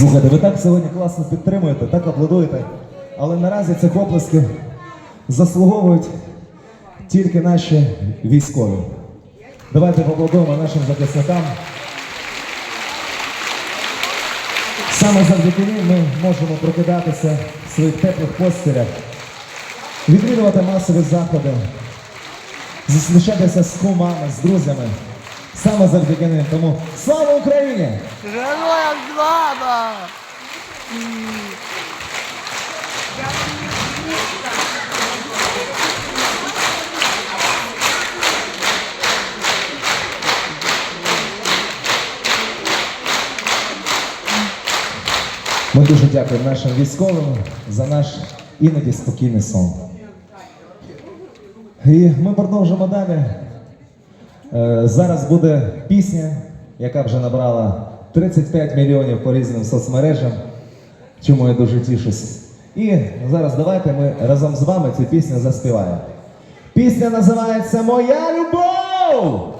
Слухайте, ви так сьогодні класно підтримуєте, так аплодуєте. Але наразі цих оплесків заслуговують тільки наші військові. Давайте поаплодуємо нашим захисникам. Саме завдяки ним ми можемо прокидатися в своїх теплих постілях, відвідувати масові заходи, зустрічатися з кумами, з друзями. Саме завдяки ним. Тому слава Україні! Героям слава! Ми дуже дякуємо нашим військовим за наш іноді спокійний сон. І ми продовжимо далі. Е, Зараз буде пісня, яка вже набрала 35 мільйонів по різним соцмережам, чому я дуже тішусь. І зараз давайте ми разом з вами цю пісню заспіваємо. Пісня називається Моя любов!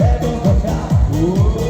Я тебе покохав,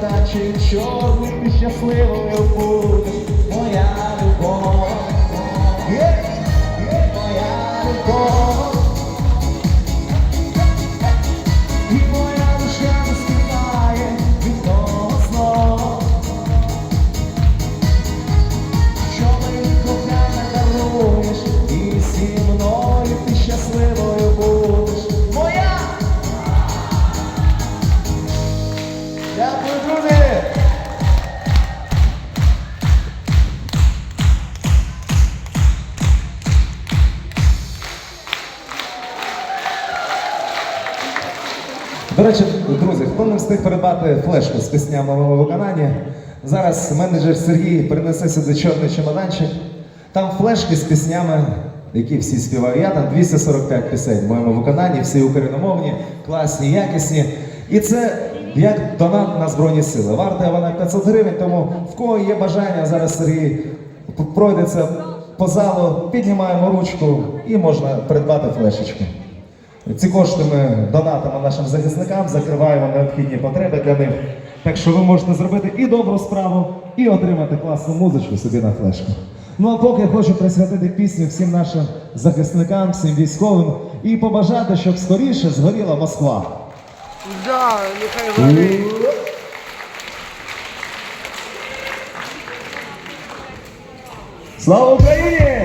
чемоданчик чорний, ти щасливою будеш, моя любов. Моя любов. Встиг придбати флешку з піснями в виконанні, зараз менеджер Сергій принесе сюди чорний чемоданчик. Там флешки з піснями, які всі співаю. Я там 245 пісень в моєму виконанні, всі україномовні, класні, якісні. І це як донат на Збройні Сили. Варта вона 500 гривень, тому в кого є бажання, зараз Сергій пройдеться по залу, піднімаємо ручку і можна придбати флешечку. Ці кошти ми донатимо нашим захисникам, закриваємо необхідні потреби для них. Так що ви можете зробити і добру справу, і отримати класну музичку собі на флешку. Ну а поки я хочу присвятити пісню всім нашим захисникам, всім військовим і побажати, щоб скоріше згоріла Москва. Да, нехай горить. Слава Україні!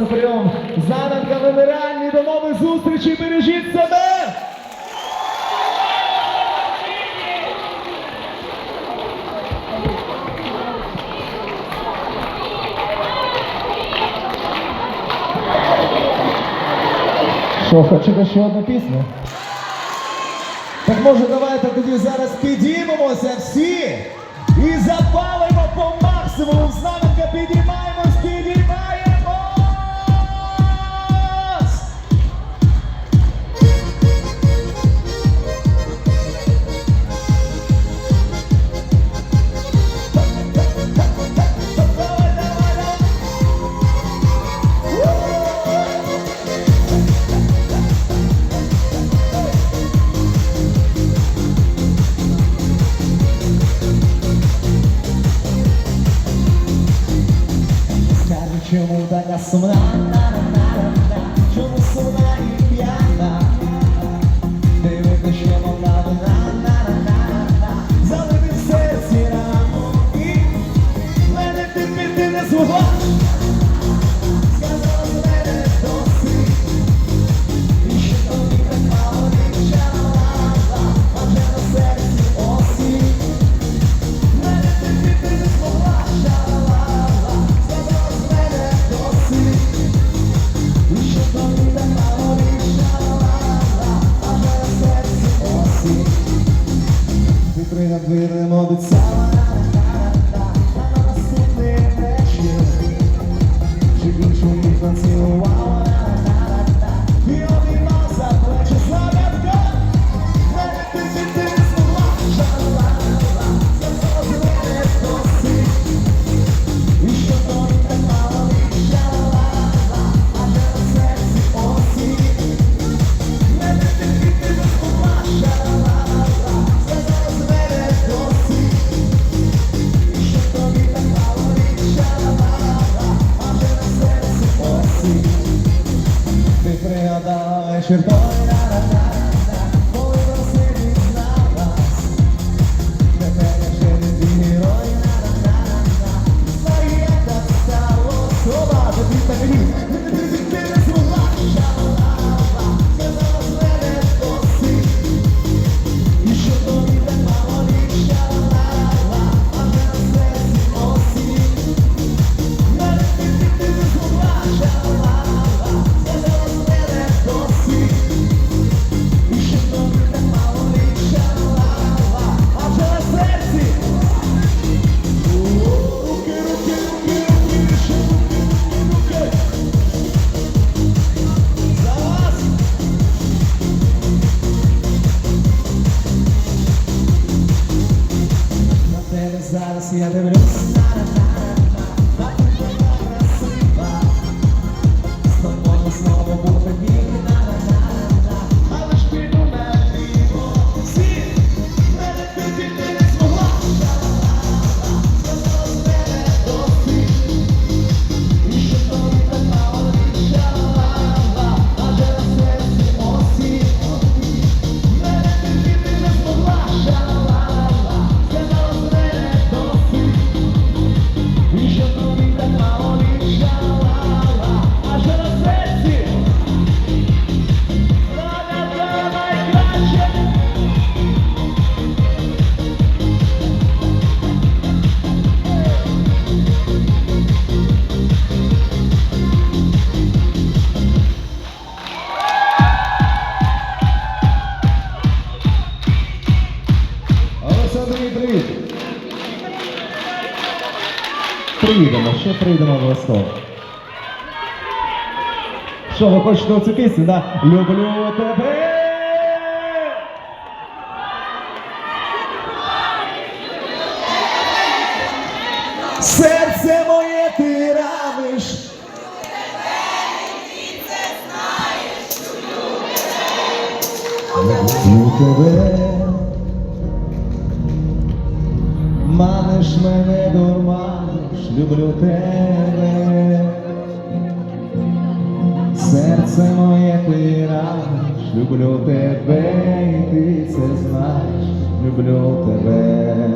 на прийом. Занадка вибиральні до нових зустрічей. Бережіть себе! Що, хочете ще одну пісню? Так може давайте тоді зараз підіймемося всі і запалимо по максимуму з нами. Wow. Should've thought that I'd приїдемо, ще приїдемо восток. Що, ви хочете оцю пісню, да? Люблю тебе! Серце моє ти раниш, Люблю тебе, маниш мене дурма ж люблю тебе, серце моє ти люблю тебе, і ти це знаєш, люблю тебе,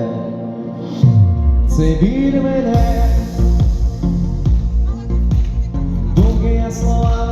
це біль мене, довгі я слова.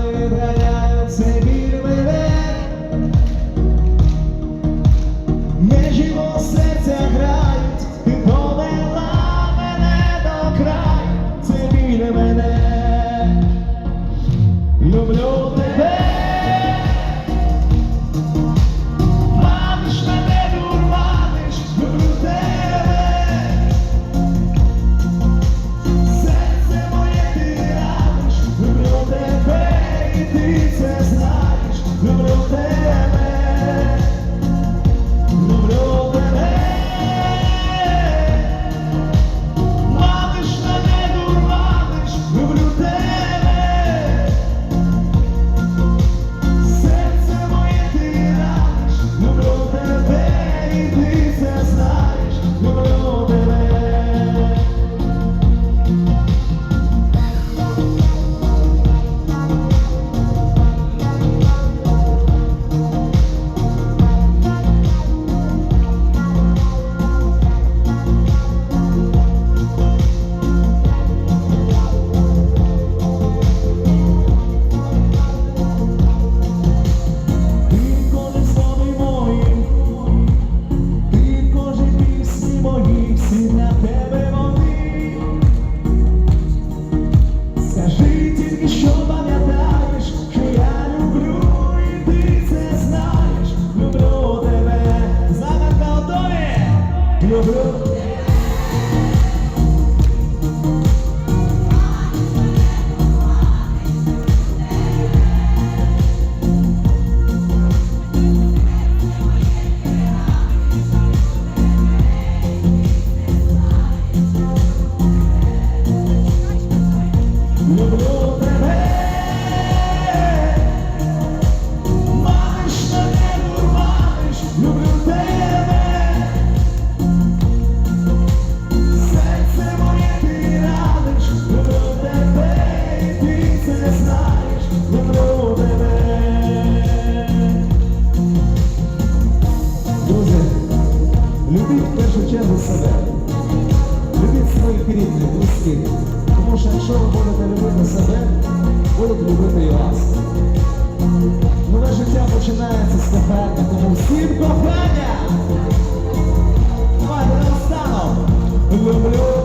O meu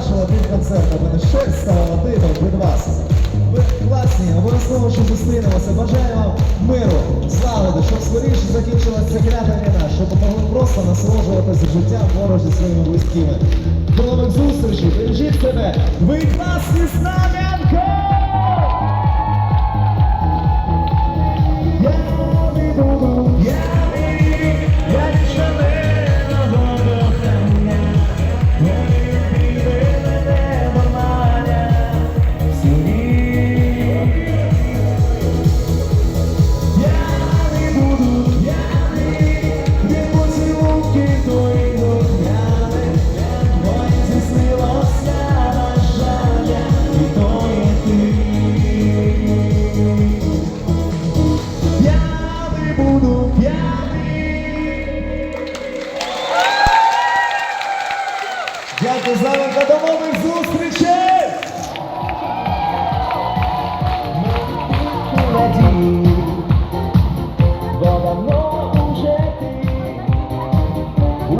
першого концерту в мене щось від вас. Ви класні, обов'язково, що зустрінемося. Бажаю вам миру, злагоди, щоб скоріше закінчилася клята війна, щоб ви могли просто насолоджуватися життям поруч зі своїми близькими. До нових зустрічей, бережіть себе! Ви класні Знаменко!